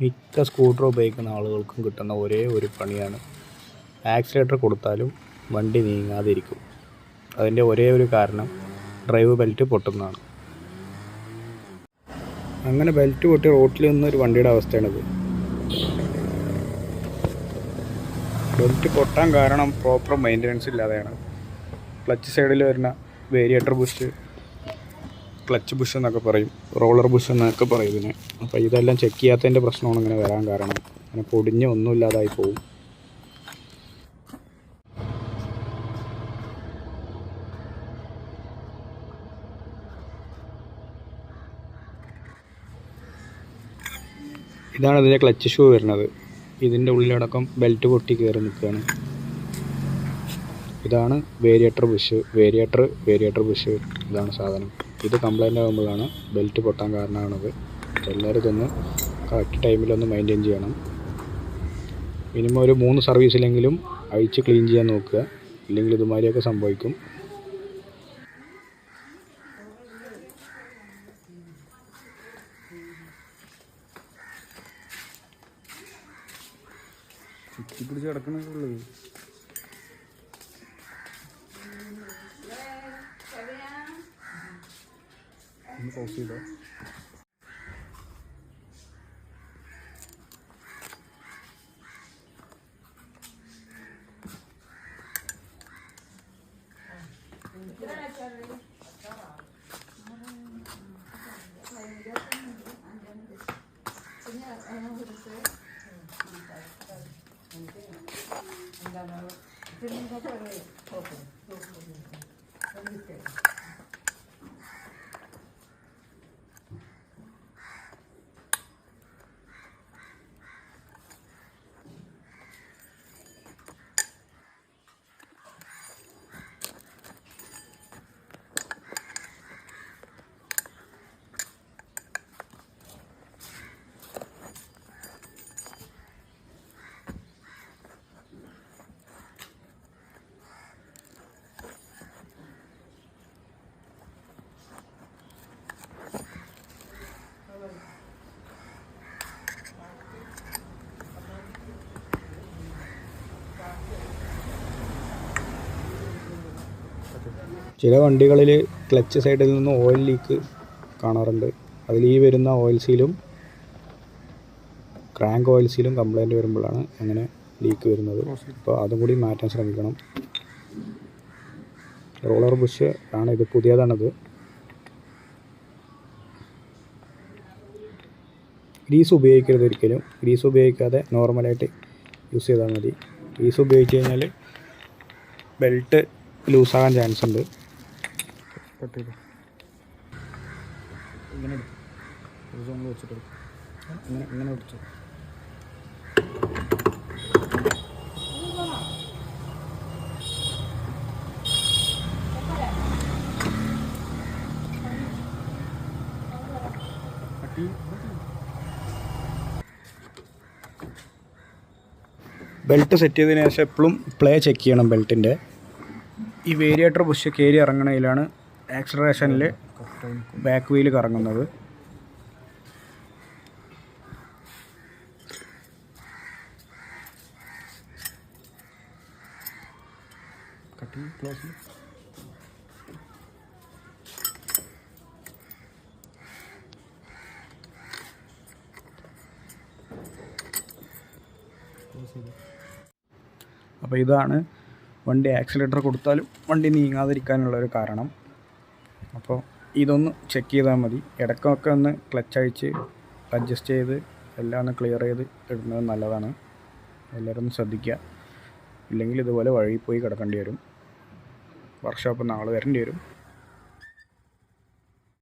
മിക്ക സ്കൂട്ടർ ഉപയോഗിക്കുന്ന ആളുകൾക്കും കിട്ടുന്ന ഒരേ ഒരു പണിയാണ്. ആക്സിലേറ്റർ കൊടുത്താലും വണ്ടി നീങ്ങാതിരിക്കും. അതിന്റെ ഒരേ ഒരു കാരണം ഡ്രൈവ് ബെൽറ്റ് പൊട്ടുന്നതാണ്. അങ്ങനെ ബെൽറ്റ് പൊട്ടി റോട്ടിൽ നിന്നൊരു വണ്ടിയുടെ അവസ്ഥയാണിത്. ബെൽറ്റ് പൊട്ടാൻ കാരണം പ്രോപ്പർ മെയിന്റനൻസ് ഇല്ലാതെയാണ്. ക്ലച്ച് സൈഡിൽ വരുന്ന വേരിയേറ്റർ ബുഷ് ക്ലച്ച് ബുഷ് എന്നൊക്കെ പറയും റോളർ ബുഷ് എന്നൊക്കെ പറയും ഇതിന്. അപ്പോൾ ഇതെല്ലാം ചെക്ക് ചെയ്യാത്തതിന്റെ പ്രശ്നമാണ് ഇങ്ങനെ വരാൻ കാരണം. അങ്ങനെ പൊടിഞ്ഞ് ഒന്നുമില്ലാതായി പോകും ഇതാണ് ഇതിന്റെ ക്ലച്ച് ഷൂ വരുന്നത്. ഇതിന്റെ ഉള്ളിലടക്കം ബെൽറ്റ് പൊട്ടി കയറി നിൽക്കുകയാണ്. ഇതാണ് variator bush. Variator variator bush ഇതാണ് സാധനം. ഇത് കംപ്ലൈന്റ് ആകുമ്പോഴാണ് ബെൽറ്റ് പൊട്ടാൻ കാരണമാണത്. എല്ലാവരും ഇതൊന്ന് കറക്റ്റ് ടൈമിലൊന്ന് മെയിന്റെയിൻ ചെയ്യണം. മിനിമം ഒരു മൂന്ന് സർവീസിലെങ്കിലും അഴിച്ച് ക്ലീൻ ചെയ്യാൻ നോക്കുക. ഇല്ലെങ്കിൽ ഇതുമാതിരിയൊക്കെ സംഭവിക്കും. പിടിച്ച് കിടക്കണൊക്കെ ഉള്ളത്? ഒന്ന് പോസ് ചെയ്തോ? ചില വണ്ടികളിൽ ക്ലച്ച് സൈഡിൽ നിന്ന് ഓയിൽ ലീക്ക് കാണാറുണ്ട്. അതിൽ ഈ വരുന്ന ഓയിൽ സീലും ക്രാങ്ക് ഓയിൽ സീലും കംപ്ലൈന്റ് വരുമ്പോഴാണ് അങ്ങനെ ലീക്ക് വരുന്നത്. അപ്പോൾ അതും കൂടി മാറ്റാൻ ശ്രമിക്കണം. റോളർ ബുഷ് ആണ് ഇത് പുതിയതാണത്. ഗ്രീസ് ഉപയോഗിക്കരുത് ഒരിക്കലും. ഗ്രീസ് ഉപയോഗിക്കാതെ നോർമലായിട്ട് യൂസ് ചെയ്താൽ മതി. ഗ്രീസ് ഉപയോഗിച്ച് കഴിഞ്ഞാൽ ബെൽറ്റ് ലൂസാകാൻ ചാൻസ് ഉണ്ട്. കട്ട് ഇങ്ങനെ. ഒരു വെച്ചിട്ട്. ഇങ്ങനെ ഇങ്ങനെ പിടിച്ചു ബെൽറ്റ് സെറ്റ് ചെയ്തതിന് ശേഷം എപ്പോഴും പ്ലേ ചെക്ക് ചെയ്യണം ബെൽറ്റിന്റെ ഈ വേരിയേറ്റർ പുഷ് കയറി ഇറങ്ങണതിലാണ് ആക്സലറേഷനിൽ ബാക്ക് വീൽ കറങ്ങുന്നത്. അപ്പോൾ ഇതാണ് വണ്ടി ആക്സിലേറ്റർ കൊടുത്താലും വണ്ടി നീങ്ങാതിരിക്കാനുള്ള ഒരു കാരണം. അപ്പോൾ ഇതൊന്ന് ചെക്ക് ചെയ്താൽ മതി. ഇടയ്ക്കൊക്കെ ഒന്ന് ക്ലച്ച് അഴിച്ച് അഡ്ജസ്റ്റ് ചെയ്ത് എല്ലാം ഒന്ന് ക്ലിയർ ചെയ്ത് ഇടുന്നത് നല്ലതാണ്. എല്ലാവരും ഒന്ന് ശ്രദ്ധിക്കുക. ഇല്ലെങ്കിൽ ഇതുപോലെ വഴി പോയി കിടക്കേണ്ടി വരും. വർക്ക്ഷോപ്പ് നാളെ വരേണ്ടി വരും.